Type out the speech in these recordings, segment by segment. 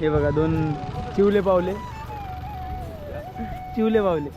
हे बघा दोन चिवले पावले. चिवले पावले.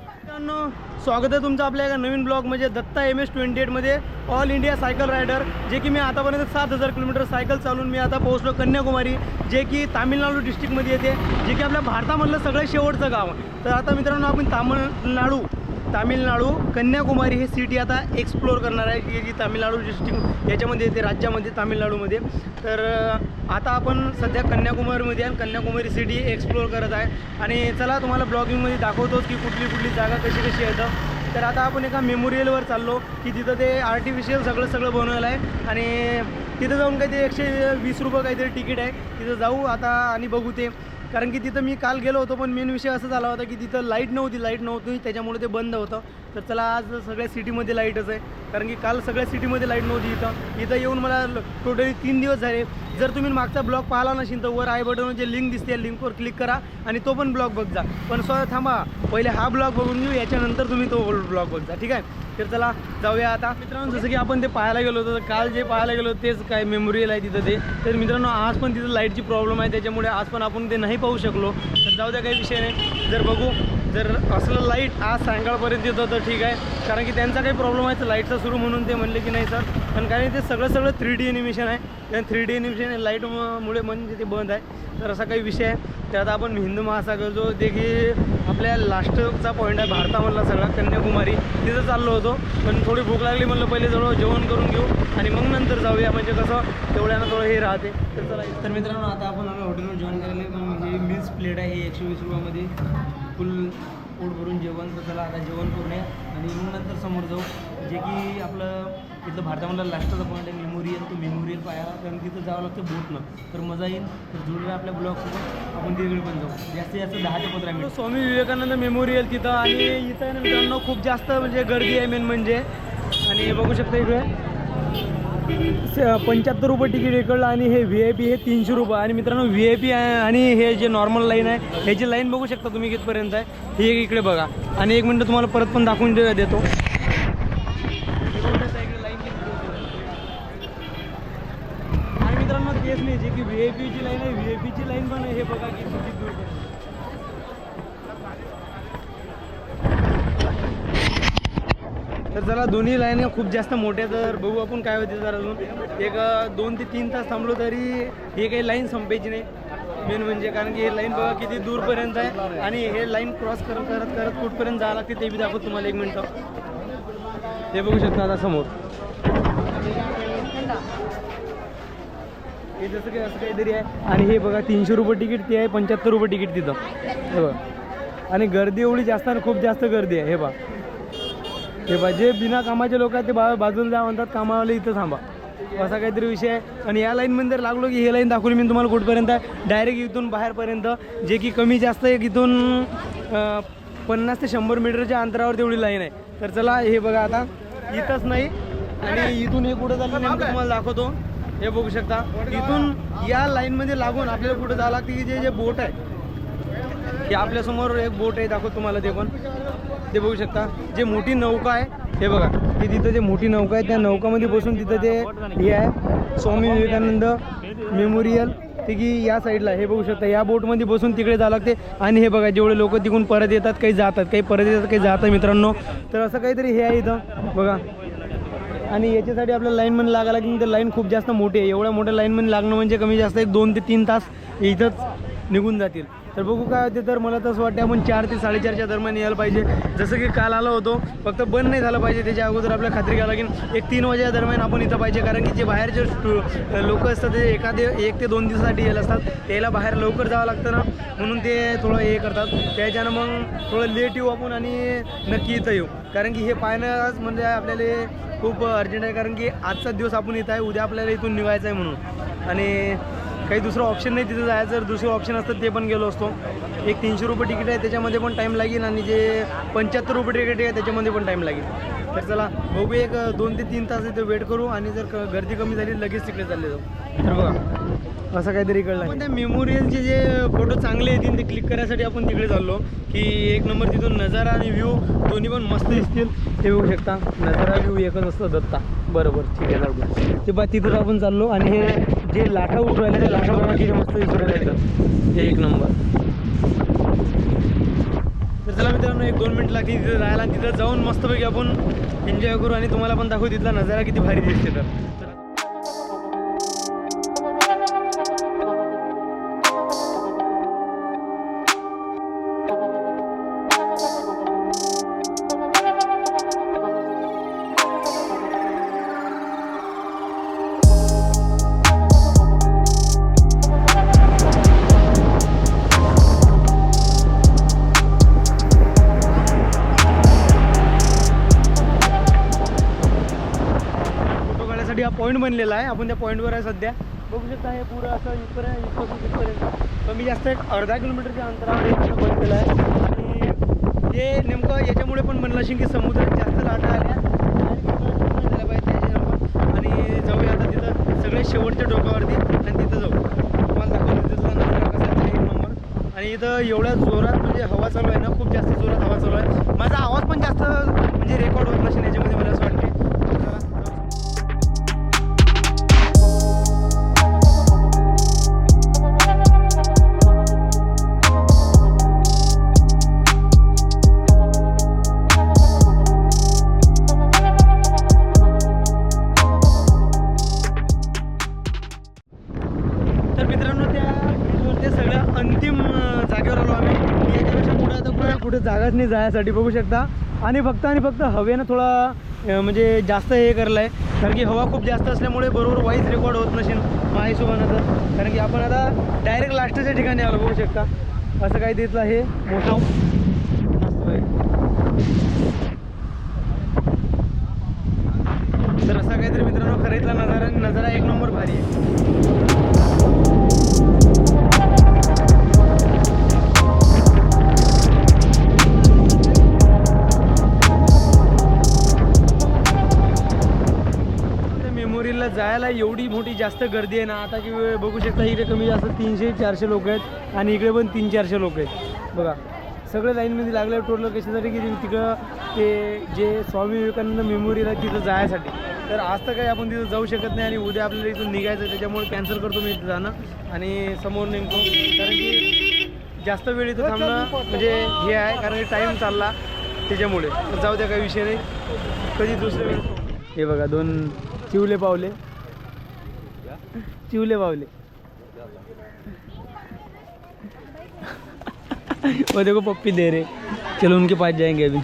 मित्रांनो स्वागत आहे तुमचं आपल्या एका नवीन ब्लॉग म्हणजे दत्ता एम एस ट्वेंटी एटमध्ये ऑल इंडिया सायकल रायडर जे की मी आतापर्यंत सात हजार किलोमीटर सायकल चालून मी आता पोहोचलो कन्याकुमारी जे की तामिळनाडू डिस्ट्रिक्टमध्ये येते जे की आपल्या भारतामधलं सगळ्यात शेवटचं गाव. तर आता मित्रांनो आपण तामिळनाडू तामिळनाडू कन्याकुमारी हे सिटी आता एक्सप्लोअर करणार आहे. की जी तामिळनाडू डिस्ट्रिक्ट याच्यामध्ये येते राज्यामध्ये तामिळनाडूमध्ये तर आता आपण सध्या कन्याकुमारीमध्ये आहे आणि कन्याकुमारी सिटी एक्सप्लोअर करत आहे. आणि चला तुम्हाला ब्लॉगिंगमध्ये दाखवतोच की कुठली कुठली जागा कशी कशी येतं तर आता आपण एका मेमोरियलवर चाललो की तिथं ते आर्टिफिशियल सगळं सगळं बनवलं आहे. आणि तिथं जाऊन काही ते एकशे वीस रुपये काहीतरी तिकीट आहे. तिथं जाऊ आता आणि बघू ते. कारण की तिथं मी काल गेलो होतो पण मेन विषय असा झाला होता की तिथं लाइट नव्हती लाइट नव्हती त्याच्यामुळे ते बंद होतं. तर चला आज सगळ्या सिटीमध्ये लाईटच आहे. कारण की काल सगळ्या सिटीमध्ये लाइट नव्हती इथं. इथं येऊन मला टोटली तीन दिवस झाले. जर तुम्ही मागचा ब्लॉग पाहिला नसेल तर वर आय बटन जे लिंक दिसते लिंकवर क्लिक करा आणि तो पण ब्लॉग बघजा पण स्वतः थांबा. पहिले हा ब्लॉग बघून घेऊ. याच्यानंतर तुम्ही तो ब्लॉग बघजा ठीक आहे? तर चला जाऊया आता. मित्रांनो जसं की आपण ते पाहायला गेलो होतो तर काल जे पाहायला गेलो तेच काय मेमोरियल आहे तिथं ते. तर मित्रांनो आज पण तिथं लाईटची प्रॉब्लेम आहे. त्याच्यामुळे आज पण आपण ते नाही पाहू शकलो. तर जाऊ द्या काही विषय नाही. जर बघू जर असलं लाइट आज सायंकाळपर्यंत येतं तर ठीक आहे. कारण की त्यांचा काही प्रॉब्लेम आहे तर लाईटचा सुरू म्हणून ते म्हणले की नाही सर पण कारण ते सगळं सगळं थ्री डी एनिमेशन आहे. त्या थ्री डी एनिमेशन लाईटमुळे म्हणजे ते बंद आहे. तर असा काही विषय आहे. त्यात आपण हिंदू महासागर जो देखील आपल्या लास्टचा पॉईंट आहे भारतामधला सगळा कन्याकुमारी तिथं चाललो होतो. पण थोडी भूक लागली म्हणलं पहिले जवळ जेवण करून घेऊ आणि मग नंतर जाऊया. म्हणजे कसं तेवढ्यानं थोडं हे राहते. तर चला तर मित्रांनो आता आपण आम्ही हॉटेलवर जॉईन करायला पण प्लेट आहे एकशे वीस रुपयामध्ये. फुल पोट भरून जेवण तर चला आता जेवण करून या आणि मग नंतर समोर जाऊ. जे की आपलं इथलं भारतामधला लास्टचा पॉईंट आहे मेमोरियल तो मेमोरियल पाहायला. कारण तिथं जावं लागतं बोटनं. तर मजा येईल. तर जुळूया आपल्या ब्लॉगसोबत आपण तिकडे पण जाऊ. जास्तीत जास्त दहा ते पंधरा मिनिट स्वामी विवेकानंद मेमोरियल तिथं. आणि इथं मित्रांनो खूप जास्त म्हणजे गर्दी आहे मेन म्हणजे. आणि बघू शकता इकडे. पंच्याहत्तर रुपये तिकीट इकडलं आणि हे व्ही आय पी हे तीनशे रुपये. आणि मित्रांनो व्ही आय पी आहे आणि हे जे नॉर्मल लाईन आहे ह्याची लाईन बघू शकता तुम्ही कितपर्यंत आहे हे इकडे बघा. आणि एक मिनटं तुम्हाला परत पण दाखवून देतो. आणि मित्रांनो तेच नाही जे की व्ही आय पीची लाईन आहे व्ही आय पीची लाईन पण आहे हे बघा की किती दूर तर जरा दोन्ही लाईन खूप जास्त मोठ्या तर बघू आपण काय होते जर अजून. एक दोन ते तीन तास थांबलो तरी हे काही लाईन संपायची नाही. मेन म्हणजे कारण की हे लाईन बघा किती दूरपर्यंत आहे आणि हे लाईन क्रॉस करत करत करत कुठपर्यंत जावं लागते ते बी दाखवत तुम्हाला एक मिनटं. ते बघू शकता आता समोर. हे जसं काही असं काहीतरी आहे. आणि हे बघा तीनशे रुपये तिकीट ते आहे पंच्याहत्तर रुपये तिकीट तिथं. हे बघा. आणि गर्दी एवढी जास्त आणि खूप जास्त गर्दी आहे हे बघा. हे बा जे बिना कामाचे लोक आहेत ते बा बाजूला जा म्हणतात कामावाले इथं थांबा. असा काहीतरी विषय आहे. आणि या लाईनमध्ये जर लागलो की हे लाईन दाखवली मी तुम्हाला कुठपर्यंत आहे डायरेक्ट इथून बाहेरपर्यंत जे की कमी जास्त एक इथून पन्नास ते शंभर मीटरच्या अंतरावर तेवढी लाईन आहे. तर चला हे बघा आता. इथंच नाही आणि इथून हे कुठं झालं नेमकं तुम्हाला दाखवतो. हे बघू शकता. इथून या लाईनमध्ये लागून आपल्याला कुठं जावं की जे जे बोट आहे. हे आपल्यासमोर एक बोट आहे दाखवतो तुम्हाला ते पण. ते बघू शकता. जे मोठी नौका आहे हे बघा. की तिथं जे मोठी नौका आहे त्या नौकामध्ये बसून तिथं ते हे आहे. स्वामी विवेकानंद मेमोरियल. ते की या साईडला हे बघू शकता. या बोटमध्ये बसून तिकडे जावं लागते. आणि हे बघा जेवढे लोक तिकडून परत येतात काही जातात. काही परत येतात काही जातात मित्रांनो. तर असं काहीतरी हे आहे इथं. बघा. आणि याच्यासाठी आपल्याला लाईनमध्ये लागायला की तर लाईन खूप जास्त मोठी आहे. एवढ्या मोठ्या लाईनमध्ये लागणं म्हणजे कमी जास्त एक दोन ते तीन तास इथंच निघून जातील. तर बघू काय होते. तर मला तसं वाटतं आपण चार ते साडेचारच्या दरम्यान यायला पाहिजे. जसं की काल आलो होतो फक्त बंद नाही झालं पाहिजे त्याच्या अगोदर आपल्या खात्री घ्यावं लागेल. एक तीन वाजेच्या दरम्यान आपण इथं पाहिजे कारण की जे बाहेरचे लोक असतात ते एखादे एक ते दोन दिवसासाठी येत असतात. त्याला बाहेर लवकर जावं लागतं ना. म्हणून ते थोडं हे करतात. त्याच्यानं मग थोडं लेट येऊ आपण आणि नक्की इथं येऊ. कारण की हे पाहण्यास म्हणजे आपल्याला खूप अर्जंट आहे. कारण की आजचा दिवस आपण इथं आहे उद्या आपल्याला इथून निघायचं आहे म्हणून. आणि काही दुसरं ऑप्शन नाही तिथं जायचं. जर दुसरं ऑप्शन असतं ते पण गेलो असतो. एक तीनशे रुपये तिकीट आहे त्याच्यामध्ये पण टाईम लागेल आणि जे पंच्याहत्तर रुपये तिकीट आहे त्याच्यामध्ये पण टाईम लागेल. तर चला बघू एक दोन ते तीन तास इथे वेट करू आणि जर क- गर्दी कमी झाली लगेच तिकडे चालले जाऊ. तर बघा असं काहीतरी कळलं पण त्या मेमोरियलचे जे फोटो चांगले येतील ते क्लिक करायसाठी आपण तिकडे चाललो. की एक नंबर तिथून नजारा आणि व्ह्यू दोन्ही पण मस्त दिसतील. हे बघू शकता नजारा व्ह्यू एकच असतं दत्ता. बरोबर ठीक आहे जाऊ ते बा तिथं आपण चाललो आणि हे जे लाठा उठू राहिले ते लाठा बघा किती मस्त दिसू राहिले इथं एक नंबर. तर चला मित्रांनो एक दोन मिनिट लागली तिथं जायला. आणि तिथं जाऊन मस्तपैकी आपण एन्जॉय करू आणि तुम्हाला पण दाखवू तिथला नजारा किती भारी दिसते तर. पॉईंट बनलेला आहे. आपण त्या पॉईंटवर आहे सध्या. बघू शकता हे पुरं असं इथपर्यंत इथपासून तिथपर्यंत. कमी जास्त एक अर्धा किलोमीटरच्या अंतरावर बनलेलं आहे. आणि हे नेमकं याच्यामुळे पण म्हणलं असेल की समुद्रात जास्त लाटा आल्या. आणि झाल्या पाहिजे आणि जाऊया आता तिथं सगळे शेवटच्या डोक्यावरती आणि तिथं जाऊ. तुम्हाला दाखवलं तिथला नजारा कसा आहे एक नंबर आणि इथं एवढ्या जोरात म्हणजे हवा चालू आहे ना खूप जास्त जोरात हवा चालू आहे. माझा आवाज पण जास्त म्हणजे रेकॉर्ड होत नसेल याच्यामध्ये कुठे जागाच नाही जायसाठी बघू शकता. आणि फक्त आणि फक्त हवेनं थोडा म्हणजे जास्त हे करलं आहे कारण की हवा खूप जास्त असल्यामुळे बरोबर वाईज रेकॉर्ड होत नसेल माझ्या तर. कारण की आपण आता डायरेक्ट लास्टच्या ठिकाणी आलो बघू शकता. असं काही तिथलं हे मोठा. आहे. तर असा काहीतरी मित्रांनो खरेदीला नजारा नजारा एक नंबर भारी आहे. मेमोरीला एवढी मोठी जास्त गर्दी आहे ना आता की बघू शकता इकडे कमी जास्त तीनशे चारशे लोक आहेत आणि इकडे पण तीन चारशे लोक आहेत. बघा सगळे लाईनमध्ये लागले टोटल कशासाठी की तिकडं ते जे स्वामी विवेकानंद मेमोरीला तिथं जायसाठी. तर आज तर काही आपण तिथं जाऊ शकत नाही आणि उद्या आपल्याला इथून निघायचं आहे, त्याच्यामुळे कॅन्सल करतो मी इथं जाणं. आणि समोर नेमको कारण की जास्त वेळ इथं थांबणं म्हणजे हे आहे कारण की टाईम चालला त्याच्यामुळे. जाऊ द्या काही विषय नाही. कधी दुसऱ्या वेळेस? हे बघा दोन चिवले पावले. चिवले बावले. वो देखो पप्पी दे रहे. चलो उनके पास जाएँगे अभी.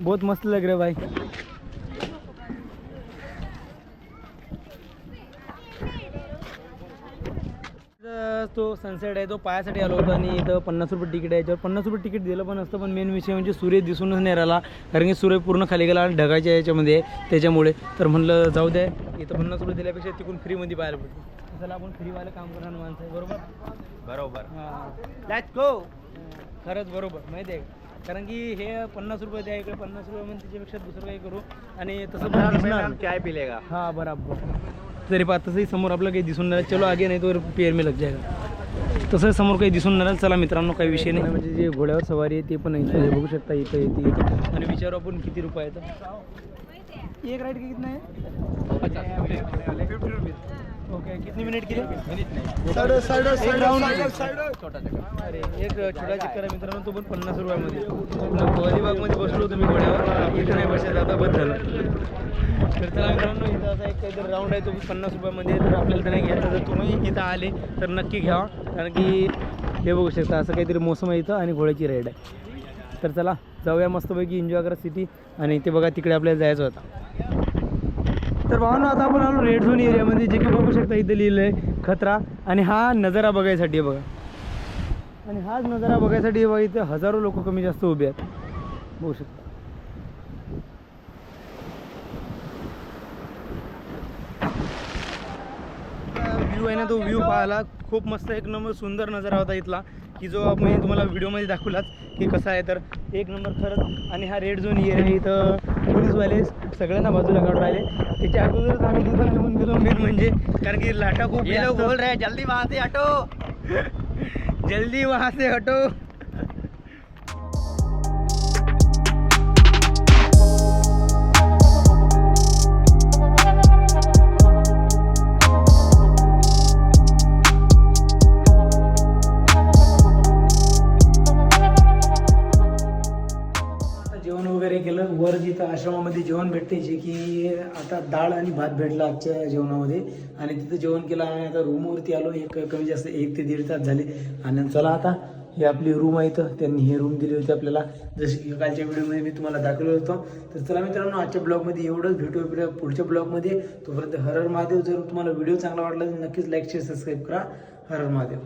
बहुत मस्त लग रहा है भाई. तो सनसेट आहे तो पायासाठी आलो होतो आणि इथं पन्नास रुपये तिकीट आहे. याच्यावर पन्नास रुपये तिकीट दिलं पण असतं पण मेन विषय म्हणजे सूर्य दिसूनच नाही राहिला. कारण की सूर्य पूर्ण खाली गेला आणि ढगाच्या याच्यामध्ये त्याच्यामुळे. तर म्हणलं जाऊ द्या इथं पन्नास रुपये दिल्यापेक्षा तिकडून फ्रीमध्ये पाहायला भेटतो चला आपण फ्रीवाले काम करणार माणसं आहे बरोबर? बरोबर. हां. गो खरंच बरोबर माहिती आहे? कारण की हे पन्नास रुपये द्या इकडे पन्नास रुपये म्हणजे त्याच्यापेक्षा दुसरं काही करू. आणि तसं. चाय पिलेगा? हाँ बराबर. तरी पा तसंही समोर आपलं काही दिसून नाही. चलो आगे नाही तो पेर में लग जाएगा. तसं समोर काही दिसून नाही राहिलं. चला मित्रांनो काही विषय नाही. म्हणजे जे घोड्यावर सवारी आहे ते पण इथं बघू शकता इथं येते इथं. आणि विचारू आपण किती रुपये आहेत. एक राईड कितना है फिफ्टी रुपीज ओके कितनी मिनट के लिए साइड साइड एक round आहे. छोटा चक्कर अरे एक छोटा चक्कर आहे मित्रांनो तो पण पन्नास रुपयामध्ये. आपलं अलिबागमध्ये बसलो तुम्ही घोड्यावर. इथं नाही बसायचं आता बस झालं. तर चला मित्रांनो इथं असा एक काहीतरी राऊंड आहे तो पण पन्नास रुपयामध्ये. तर आपल्याला तर नाही घ्यायचा जर तुम्ही इथं आले तर नक्की घ्या. कारण की हे बघू शकता असं काहीतरी मोसम आहे इथं आणि घोड्याची राईड आहे. तर चला जाऊया मस्तपैकी एन्जॉय करा सिटी आणि ते बघा तिकडे आपल्याला जायचं होतं. तर भावांनो आता आपण आलो रेड झोन एरियामध्ये जे की बघू शकता इथं लिहिलं आहे खतरा. आणि हा नजारा बघायसाठी आहे बघा. आणि हाच नजारा बघायसाठी बघा इथे हजारो लोक कमी जास्त उभे आहेत. बघू शकता. व्ह्यू आहे ना तो व्ह्यू पाहायला खूप मस्त एक नंबर सुंदर नजारा होता इथला की जो मी तुम्हाला व्हिडिओमध्ये दाखवलाच की कसा आहे. तर एक नंबर खरंच. आणि हा रेड झोन एरिया इथं. पोलीसवाले सगळ्यांना बाजूला काढून राहिले. त्याच्या अगोदरच आम्ही तिथं निघून गेलो मेन म्हणजे कारण की लाटा खूप बोल रहे हैं जल्दी वहां से हटो जल्दी वहाँ से हटो केलं आश्रमामध्ये जेवण भेटते जे की आता डाळ आणि भात भेटला आजच्या जेवणामध्ये. आणि तिथं जेवण केलं आणि आता रूमवरती आलो एक कमी जास्त एक ते दीड तास झाले. आणि चला आता हे आपली रूम आहे तर त्यांनी हे रूम दिली होती आपल्याला. जशी की कालच्या व्हिडिओमध्ये मी तुम्हाला दाखवलं होतं. तर चला मित्रांनो आजच्या ब्लॉगमध्ये एवढंच. भेटू पुढच्या ब्लॉगमध्ये. तोपर्यंत हरर महादेव. जर तुम्हाला व्हिडिओ चांगला वाटला तर नक्कीच लाईक शेअर सबस्क्राईब करा. हरर महादेव.